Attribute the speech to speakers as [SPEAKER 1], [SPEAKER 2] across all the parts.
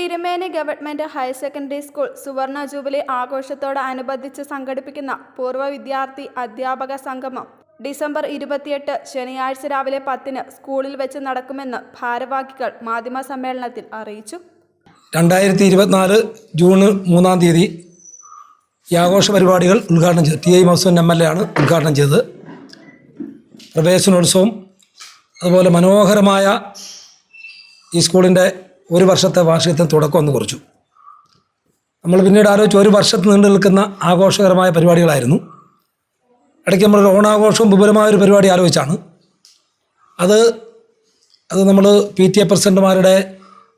[SPEAKER 1] Thirumeni government higher secondary school സുവർണ jubilee ആഘോഷത്തോടനുബന്ധിച്ച് സംഘടിപ്പിക്കുന്ന പൂർവ വിദ്യാർത്ഥി അധ്യാപക സംഗമം ഡിസംബർ ഇരുപത്തിയെട്ട് ശനിയാഴ്ച രാവിലെ പത്തിന് സ്കൂളിൽ വെച്ച് നടക്കുമെന്ന് ഭാരവാഹികൾ മാധ്യമ സമ്മേളനത്തിൽ അറിയിച്ചു.
[SPEAKER 2] രണ്ടായിരത്തി ഇരുപത്തിനാല് ജൂൺ മൂന്നാം തീയതി ഈ ആഘോഷ പരിപാടികൾ ഉദ്ഘാടനം ചെയ്തു. T I Masoon M L A ആണ് ഉദ്ഘാടനം ചെയ്തത്. പ്രവേശനോത്സവം അതുപോലെ മനോഹരമായ ഈ സ്കൂളിന്റെ ഒരു വർഷത്തെ വാർഷികത്തിന് തുടക്കം ഒന്ന് കുറിച്ചു. നമ്മൾ പിന്നീട് ആലോചിച്ച് ഒരു വർഷത്ത് നീണ്ടു നിൽക്കുന്ന ആഘോഷകരമായ പരിപാടികളായിരുന്നു. ഇടയ്ക്ക് നമ്മൾ ഓണാഘോഷവും വിപുലമായ ഒരു പരിപാടി ആലോചിച്ചാണ്. അത് അത് നമ്മൾ പി ടി എ പ്രസിഡന്റുമാരുടെ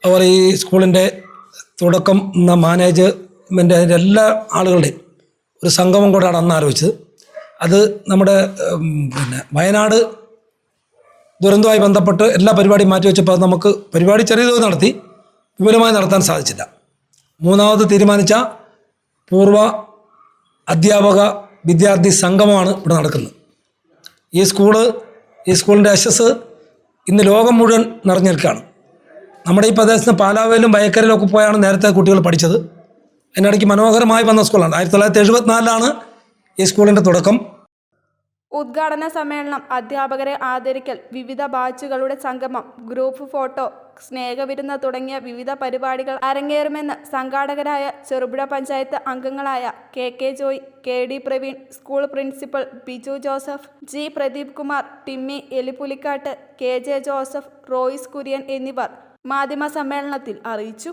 [SPEAKER 2] അതുപോലെ ഈ സ്കൂളിന്റെ തുടക്കം എന്ന മാനേജ്മെന്റ് അതിന്റെ എല്ലാ ആളുകളുടെയും ഒരു സംഗമം കൂടെയാണ് അന്ന് ആലോചിച്ചത്. അത് നമ്മുടെ പിന്നെ വയനാട് ദുരന്തവുമായി ബന്ധപ്പെട്ട് എല്ലാ പരിപാടിയും മാറ്റിവെച്ചപ്പോൾ അത് നമുക്ക് പരിപാടി ചെറിയ തോതിൽ നടത്തി വിപുലമായി നടത്താൻ സാധിച്ചില്ല. മൂന്നാമത് തീരുമാനിച്ച പൂർവ അധ്യാപക വിദ്യാർത്ഥി സംഗമമാണ് ഇവിടെ നടക്കുന്നത്. ഈ സ്കൂൾ ഈ സ്കൂളിന്റെ യശസ് ഇന്ന് ലോകം മുഴുവൻ നിറഞ്ഞു നിൽക്കുകയാണ് നമ്മുടെ ഈ പ്രദേശത്ത് പാലാവയിലും ഒക്കെ പോയാണ് നേരത്തെ കുട്ടികൾ പഠിച്ചത്. അതിനിടയ്ക്ക് മനോഹരമായി വന്ന സ്കൂളാണ്. ആയിരത്തി തൊള്ളായിരത്തി എഴുപത്തിനാലിലാണ് ഈ സ്കൂളിന്റെ തുടക്കം.
[SPEAKER 1] ഉദ്ഘാടന സമ്മേളനം അധ്യാപകരെ ആദരിക്കൽ വിവിധ ബാച്ചുകളുടെ സംഗമം ഗ്രൂപ്പ് ഫോട്ടോ സ്നേഹവിരുന്ന് തുടങ്ങിയ വിവിധ പരിപാടികൾ അരങ്ങേറുമെന്ന് സംഘാടകരായ ചെറുപുഴ പഞ്ചായത്ത് അംഗങ്ങളായ K K Joy K D Praveen school principal Biju Joseph G Pradeep Kumar Timmy Elippulikkattu K J Joseph Royce Kurian എന്നിവർ മാധ്യമ സമ്മേളനത്തിൽ അറിയിച്ചു.